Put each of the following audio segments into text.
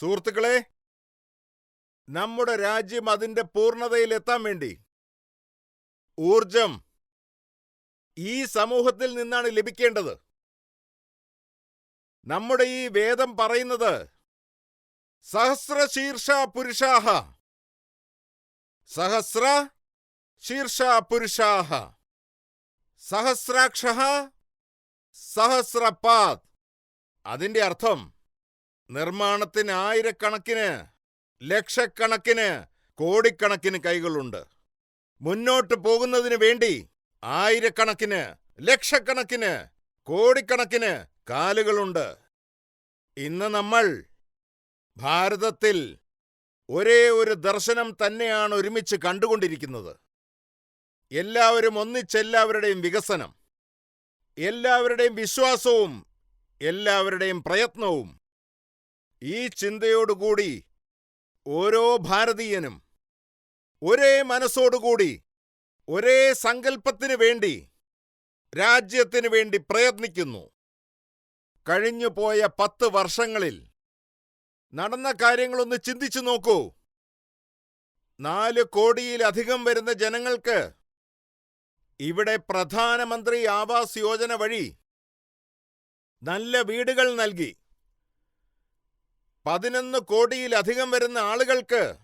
സുഹൃത്തുക്കളെ നമ്മുടെ രാജ്യം അതിന്റെ പൂർണതയിൽ എത്താൻ വേണ്ടി ഊർജം ഈ സമൂഹത്തിൽ നിന്നാണ് ലഭിക്കേണ്ടത്. നമ്മുടെ ഈ വേദം പറയുന്നത് സഹസ്രശീർഷ പുരുഷാഹ സഹസ്ര ശീർഷ പുരുഷാഹ സഹസ്രാക്ഷ സഹസ്രപാത് അതിന്റെ അർത്ഥം നിർമ്മാണത്തിന് ആയിരക്കണക്കിന് ലക്ഷക്കണക്കിന് കോടിക്കണക്കിന് കൈകളുണ്ട്. മുന്നോട്ട് പോകുന്നതിന് വേണ്ടി ആയിരക്കണക്കിന് ലക്ഷക്കണക്കിന് കോടിക്കണക്കിന് കാലുകളുണ്ട്. ഇന്ന് നമ്മൾ ഭാരതത്തിൽ ഒരേ ഒരു ദർശനം തന്നെയാണ് ഒരുമിച്ച് കണ്ടുകൊണ്ടിരിക്കുന്നത്. എല്ലാവരും ഒന്നിച്ചെല്ലാവരുടെയും വികസനം എല്ലാവരുടെയും വിശ്വാസവും എല്ലാവരുടെയും പ്രയത്നവും ഈ ചിന്തയോടുകൂടി ഓരോ ഭാരതീയനും ഒരേ മനസ്സോടുകൂടി ഒരേ സങ്കല്പത്തിനു വേണ്ടി രാജ്യത്തിനു വേണ്ടി പ്രയത്നിക്കുന്നു. കഴിഞ്ഞുപോയ പത്ത് വർഷങ്ങളിൽ നടന്ന കാര്യങ്ങളൊന്ന് ചിന്തിച്ചു നോക്കൂ. നാല് കോടിയിലധികം വരുന്ന ജനങ്ങൾക്ക് ഇവിടെ പ്രധാനമന്ത്രി ആവാസ് യോജന വഴി നല്ല വീടുകൾ നൽകി. പതിനൊന്ന് കോടിയിലധികം വരുന്ന ആളുകൾക്ക്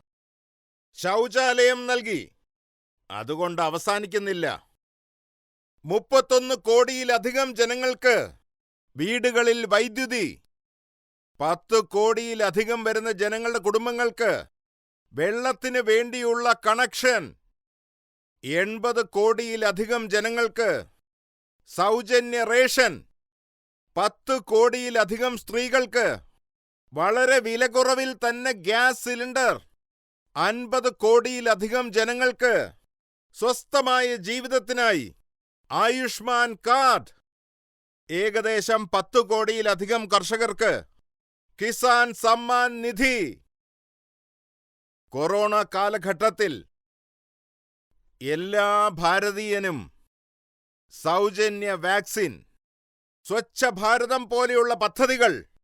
ശൗചാലയം നൽകി. അതുകൊണ്ട് അവസാനിക്കുന്നില്ല. മുപ്പത്തൊന്ന് കോടിയിലധികം ജനങ്ങൾക്ക് വീടുകളിൽ വൈദ്യുതി. പത്ത് കോടിയിലധികം വരുന്ന ജനങ്ങളുടെ കുടുംബങ്ങൾക്ക് വെള്ളത്തിന് വേണ്ടിയുള്ള കണക്ഷൻ. എൺപത് കോടിയിലധികം ജനങ്ങൾക്ക് സൗജന്യ റേഷൻ. പത്ത് കോടിയിലധികം സ്ത്രീകൾക്ക് വളരെ വില കുറവിൽ തന്നെ ഗ്യാസ് സിലിണ്ടർ. അൻപത് കോടിയിലധികം ജനങ്ങൾക്ക് സ്വസ്ഥമായ ജീവിതത്തിനായി ആയുഷ്മാൻ കാർഡ്. ഏകദേശം പത്തു കോടിയിലധികം കർഷകർക്ക് കിസാൻ സമ്മാൻ നിധി. കൊറോണ കാലഘട്ടത്തിൽ എല്ലാ ഭാരതീയനും സൗജന്യ വാക്സിൻ സ്വച്ഛ ഭാരതം പോലെയുള്ള പദ്ധതികൾ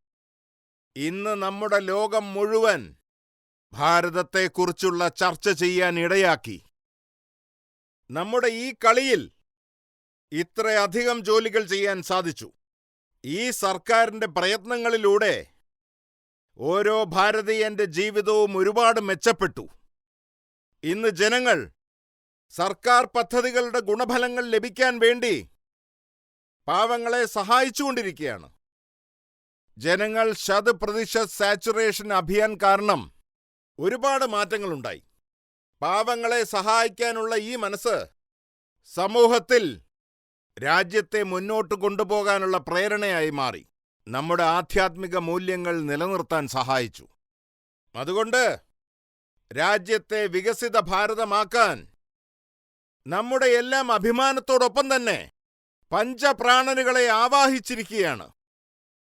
ഇന്ന് നമ്മുടെ ലോകം മുഴുവൻ ഭാരതത്തെക്കുറിച്ചുള്ള ചർച്ച ചെയ്യാൻ ഇടയാക്കി. നമ്മുടെ ഈ കളിയിൽ ഇത്രയധികം ജോലികൾ ചെയ്യാൻ സാധിച്ചു. ഈ സർക്കാരിന്റെ പ്രയത്നങ്ങളിലൂടെ ഓരോ ഭാരതീയന്റെ ജീവിതവും ഒരുപാട് മെച്ചപ്പെട്ടു. ഇന്ന് ജനങ്ങൾ സർക്കാർ പദ്ധതികളുടെ ഗുണഫലങ്ങൾ ലഭിക്കാൻ വേണ്ടി പാവങ്ങളെ സഹായിച്ചുകൊണ്ടിരിക്കുകയാണ്. ജനങ്ങൾ ശതപ്രതിശത സാച്ചുറേഷൻ അഭിയാൻ കാരണം ഒരുപാട് മാറ്റങ്ങളുണ്ടായി. പാവങ്ങളെ സഹായിക്കാനുള്ള ഈ മനസ്സ് സമൂഹത്തിൽ രാജ്യത്തെ മുന്നോട്ട് കൊണ്ടുപോകാനുള്ള പ്രേരണയായി മാറി. നമ്മുടെ ആധ്യാത്മിക മൂല്യങ്ങൾ നിലനിർത്താൻ സഹായിച്ചു. അതുകൊണ്ട് രാജ്യത്തെ വികസിത ഭാരതമാക്കാൻ നമ്മുടെ എല്ലാം അഭിമാനത്തോടൊപ്പം തന്നെ പഞ്ചപ്രാണനുകളെ ആവാഹിച്ചിരിക്കുകയാണ്.